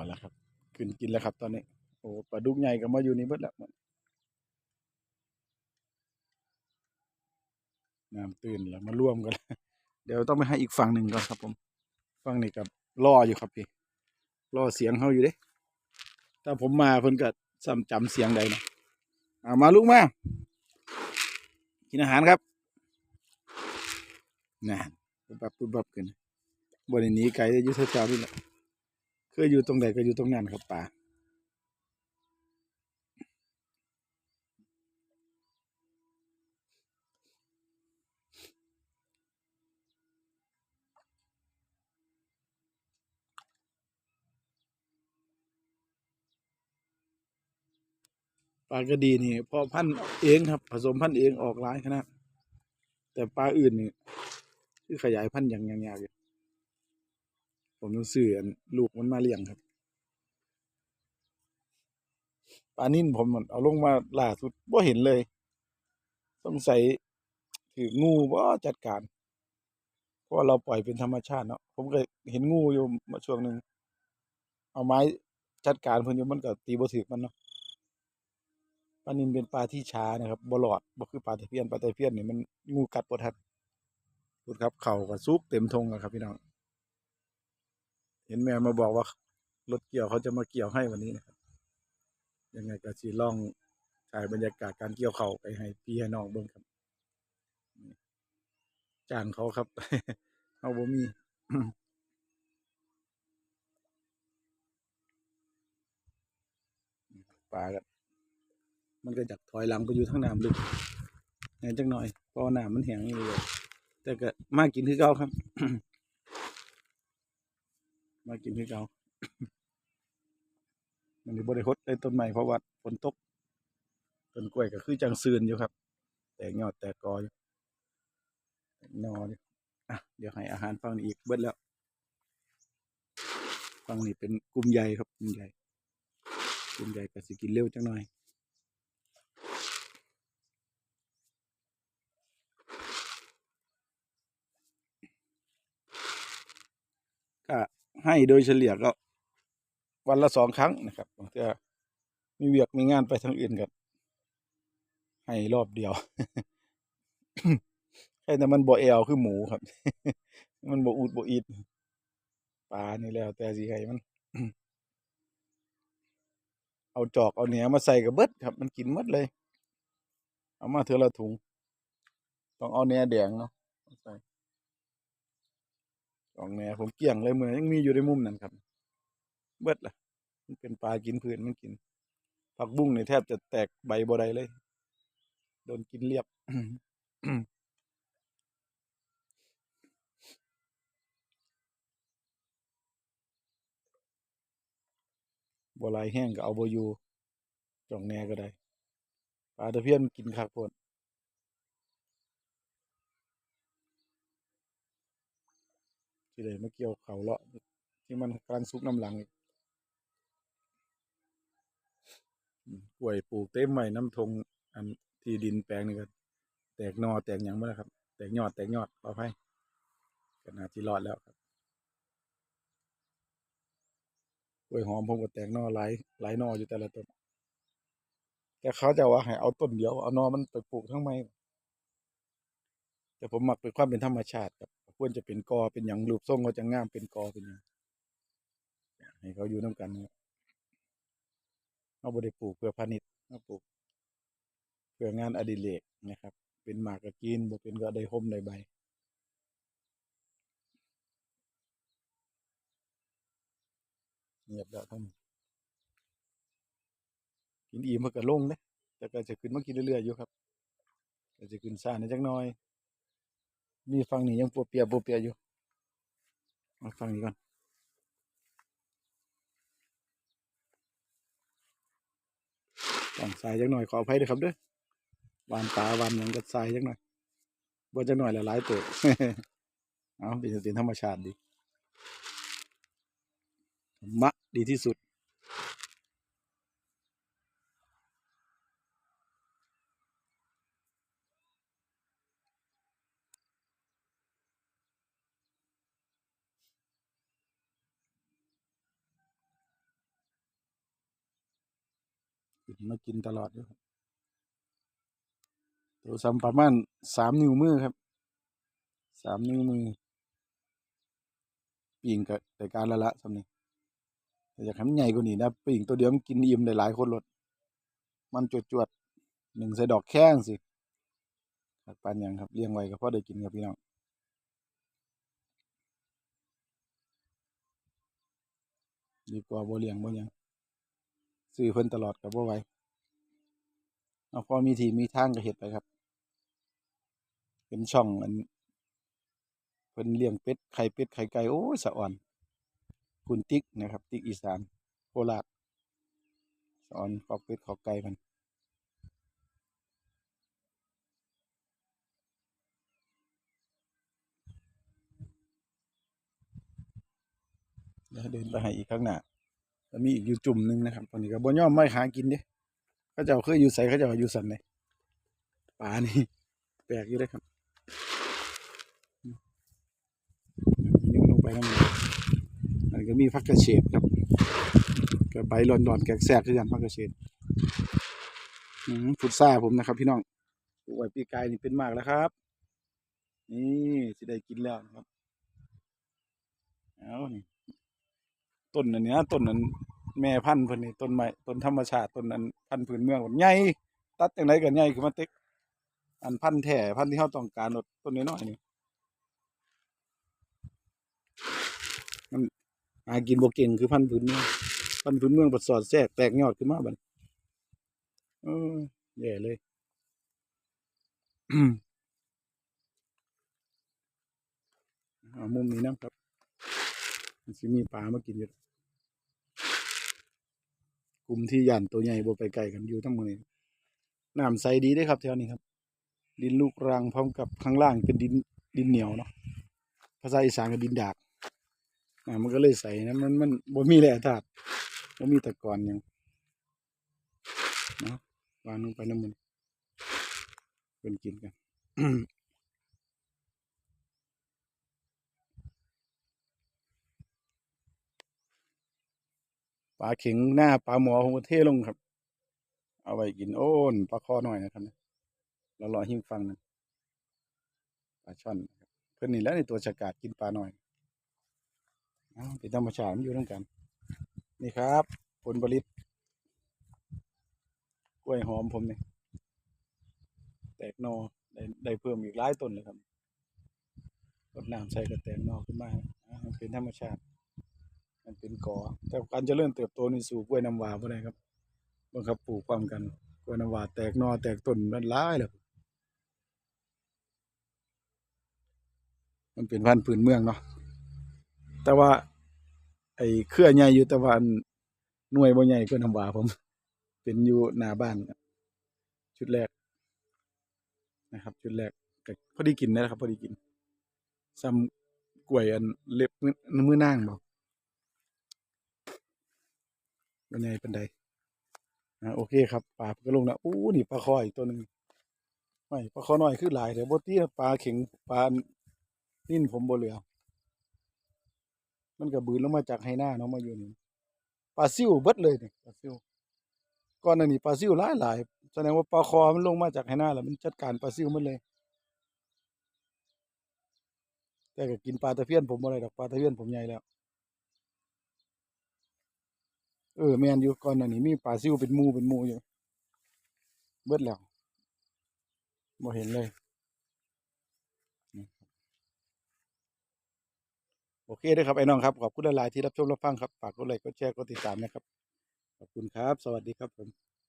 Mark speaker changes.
Speaker 1: เอาละครับขึ้นกินแล้วครับ ตอนนี้ โอ้ปลาดุกใหญ่ก็มาอยู่นี่เบิดแล้วน้ำตื่นแล้วมาร่วมกันเดี๋ยวต้องไปให้อีกฝั่งหนึ่งก่อนครับ ผมฝั่งนี้กับล่ออยู่ครับพี่ล่อเสียงเขาอยู่เด้ถ้าผมมาเพิ่นก็ซ้ำจำเสียงใดนะเอามาลูกมากินอาหารครับน่นปุ๊บปับปุ๊บปับขึ้นบนนี้ไกลได้ยุ่แถวๆนี่แหละ คยอยู่ตรงไหนก็อยู่ตรงนั้นครับป่าปลากระดีนี่พอพันเองครับ ผสมพันเองออกหลายขนาดแต่ปลาอื่นนี่คือขยายพันธุ์อย่างยากๆอยู่ ผมต้องซื้ออันลูกมันมาเลี้ยงครับปลานิ่นผมเอาลงมาล่าสุดบ่เห็นเลยสงสัยถืองูบ่จัดการเพราะเราปล่อยเป็นธรรมชาติเนาะผมก็เห็นงูอยู่มาช่วงหนึ่งเอาไม้จัดการเพิ่นอยู่มันก็ตีบ่ถึกมันเนาะปลานิลเป็นปลาที่ช้านะครับบ่หลอดบ่คือปลาตะเพียนปลาตะเพียนนี่มันงูกัดบ่ทันพูดครับเข่าก็สุกเต็มทงอะครับพี่น้อง เห็นแม่มาบอกว่ารถเกี่ยวเขาจะมาเกี่ยวให้วันนี้นะครับยังไงก็สิลองถ่ายบรรยากาศการเกี่ยวเขาไปให้พี่ให้น้องเบิ่งครับจ้างเขาครับเฮาบ่มีปลาก็มันก็จากถอยหลังไปอยู่ทางน้ำลึกแหนจักหน่อยเพราะว่าน้ำมันแห้งนี่เลยแต่ก็มากินคือเก่าครับ มากินคือเก่ามันนี่บริหดได้ต้นใหม่เพราะว่าฝนตกต้นกล้วยก็คือจังซืนอยู่ครับ แตกยอดแตกกออยู่นออยู่อะเดี๋ยวให้อาหารฟังนี้อีกเบิดแล้ว ฟังนี้เป็นกลุ่มใหญ่ครับกลุ่มใหญ่กลุ่มใหญ่ก็สิกินเร็วจังหน่อย ก็ ให้โดยเฉลี่ยก็ วันละสองครั้งนะครับบางทีมีเวียกมีงานไปทางอื่นกันให้รอบเดียวแค่แต่มันบ่แอวคือหมูครับ มันบ่อูดบ่อีดปลานี่แล้ว แต่สิให้มัน เอาจอกเอาเหนียมาใส่กับเบิดครับ มันกินหมดเลย เอามาเทื่อละถุง ต้องเอาแหนแดงเนาะเอาใส่ สองแหน่ผมเกลี้ยงเลยเมือนยังมีอยู่ในมุมนั่นครับ เบิดล่ะ มันเป็นปลากินพื้นมันกิน ผักบุ้งนี่แทบจะแตกใบบ่ได้เลย โดนกินเรียบบ่หลายแห้งก็เอาบอยู่จ่องแหน่ก็ได้ปลาตะเพียนกินคักพด สิได้มาเกี่ยวเขาเลาะที่มันกำลังซุกน้ำหลังอีกกล้วยปลูกเต็มไว้น้ำทงอันที่ดินแปลงนี่ก็แตกนอแตกหยังหมดแล้วครับ แตกยอดแตกยอดขออภัยก็น่าสิรอดแล้วครับกล้วยหอมผมก็แตกนอหลายหลายนออยู่แต่ละต้นแต่เขาจะว่าให้เอาต้นเดียวเอานอมันไปปลูกทั้งไม้แต่ผมหมักเป็นความเป็นธรรมชาติครับ ควรจะเป็นกอเป็นหยังรูปทรงเขาจะงามเป็นกอเป็นหยังให้เขาอยู่น้ำกันเราบ่ได้ปลูกเพื่อพาณิชย์เราปลูกเพื่องานอดิเรกนะครับ เป็นหมากกกินบ่เป็นก็ได้ห่มได้ใบเงียบแล้วท่านกินอิ่มเพิ่นก็ลงเด้แต่ก็จะขึ้นมากินเรื่อยๆอยู่ครับก็จะขึ้นซ่าในจักน่อย มีฟังนี้ยังปวเปียปวเปียอยู่มาฟังนี้ก่อนต้องสายจักหน่อยขออภัยด้วยครับเด้อวานตาวานยังก็สายจักหน่อยบ่จักหน่อยละหลายตัวเอาเป็นเป็นธรรมชาติดีมะดีที่สุด มากินตลอดอยู่ครับตัวซ้ำประมาณสามนิ้วมือครับสามนิ้วมือปิ่งกับแต่การละละสำเนี้แต่อยากให้มันใหญ่กว่านี้นะปิ่งตัวเดียวมันกินอิ่มได้หลายคนรถมันจวดจวดๆหนึ่งใส่ดอกแข้งสิขัดปันยังครับเลี้ยงไว้ก็พอได้กินครับพี่น้องดีกว่าบ่เลี้ยงบ่ยัง ซื้อเพิ่นตลอดกับบ่ไหวเอาพอมีทีมีทางก็เฮ็ดไปครับ เป็นช่องอันเพิ่นเลี้ยงเป็ดไข่เป็ดไข่ไก่โอ้สะอ่อนคุณติ๊กนะครับ ติ๊กอีสานโคราชสอนขอกเป็ดขอกไก่มันเดี๋ยวเดินไปให้อีกข้างหน้า มีอีกอยู่จุ่มหนึ่งนะครับตอนนี้ก็บ่ยอมไม่หากินเด้เขาเจ้าเคยอยู่ใสเขาเจ้าอยู่สันเลยป่านี่แปลกอยู่เลยครับยังลงไปนั่นอันก็มีพักกระเฉดครับกับใบหลอนๆแกกแซกคือกันพักกระเฉดฟุตซ่าผมนะครับ พี่น้องปลูกไว้ปีกายนี่เป็นมากแล้วครับ นี่สิได้กินแล้วนะครับเอานี่ ต้นอันเนี้ยต้นนั้นแม่พันธุ์เพิ่นนี่ต้นไม้ต้นธรรมชาติต้นนั้นพันธุ์พื้นเมืองใหญ่ตัดจังไดก็ใหญ่ขึ้นมาเต็กอันพันธุ์แท้พันธุ์ที่เราต้องการลดต้นน้อยๆนี่มันหากินบ่เก่งคือพันธุ์พื้นเมืองพันธุ์พื้นเมืองบัดสอดแทรกแตกยอดขึ้นมาบัดเออแย่เลยเอามุมนี้นะครับ มันสิมีปลามากินอยู่กลุ่มที่ย่านตัวใหญ่บ่ไปไกลกันอยู่ทั้งหมดนี้น้ำใสดีเด้ครับแถวนี้ครับ ดินลูกรังพร้อมกับข้างล่างเป็นดินดินเหนียวเนาะภาษาอีสานก็ดินดากอ่ามันก็เลยใสนะมันมันบ่มีแร่ธาตุบ่มีตะกอนหยังเนาะวางลงไปน้ำมันเป็นกินกัน ปลาเข็งหน้าปลาหมอของประเทศลงครับ เอาไว้กินโอ้นปลาคอหน่อยนะครับเรารอหิ้งฟังนะปลาช่อนเพื่อนนี่แล้วในตัวฉกาดกินปลาหน่อยเอาเป็นธรรมชาติมันอยู่ทั้งกัน นี่ครับผลผลิตกล้วยหอมผมเนี่ยแตกนอได้ได้เพิ่มอีกหลายต้นเลยครับรดน้ำใส่กระแตกนอขึ้นมาเป็นธรรมชาติ มันเป็นกอแต่การจเจริญเติบโตนี่สู่กล้วยน้ำว้าบ่ได้ครับบังคับปลูกความกันกล้วยน้ำว้าแตกนอแตกต้นมันหลายแล้วมันเป็นพันธุ์พื้นเมืองเนาะแต่ว่า ไอ้เครือใหญ่อยู่แต่ว่าอันหน่วยบ่ใหญ่กล้วยน้ำว้าผม เป็นอยู่หน้าบ้านชุดแรกนะครับ ชุดแรกกพอดีกินนะครับพอดีกินซ้ำกล้วยอันเล็บมือมือนางบ่ เป็นไงเป็นไดอ่าโอเคครับปลาก็ลงแล้วอู้นี่ปลาคออีกตัวหนึ่งไม่ปลาคอน้อยคือหลายแต่บตี้ปลาเข็งปลานิ่นผมบ่เหลือมันก็บืนลงมาจากไฮหน้าเนาะมาอยู่นี่ปลาซิวเบิดเลยเนี่ยปลาซิวก่อนหน้านี้ปลาซิวหลายหลายแสดงว่าปลาคอมันลงมาจากไฮหน้าแล้วมันจัดการปลาซิวหมันเลย แต่ก็กินปลาตะเพียนผมบ่ได้ดอกปลาตะเพียนผมใหญ่แล้ว เออแม่นอยู่ก่อนหน้านี้มีปลาซิวเป็นมูเป็นมูอยู่ เบิดแล้วบ่เห็นเลย โอเคด้อครับ ไอ้น้องครับ ขอบคุณหลาย ๆ ที่รับชมรับฟังครับ ฝากกดไลค์กดแชร์กดติดตามนะครับ ขอบคุณครับ สวัสดีครับผม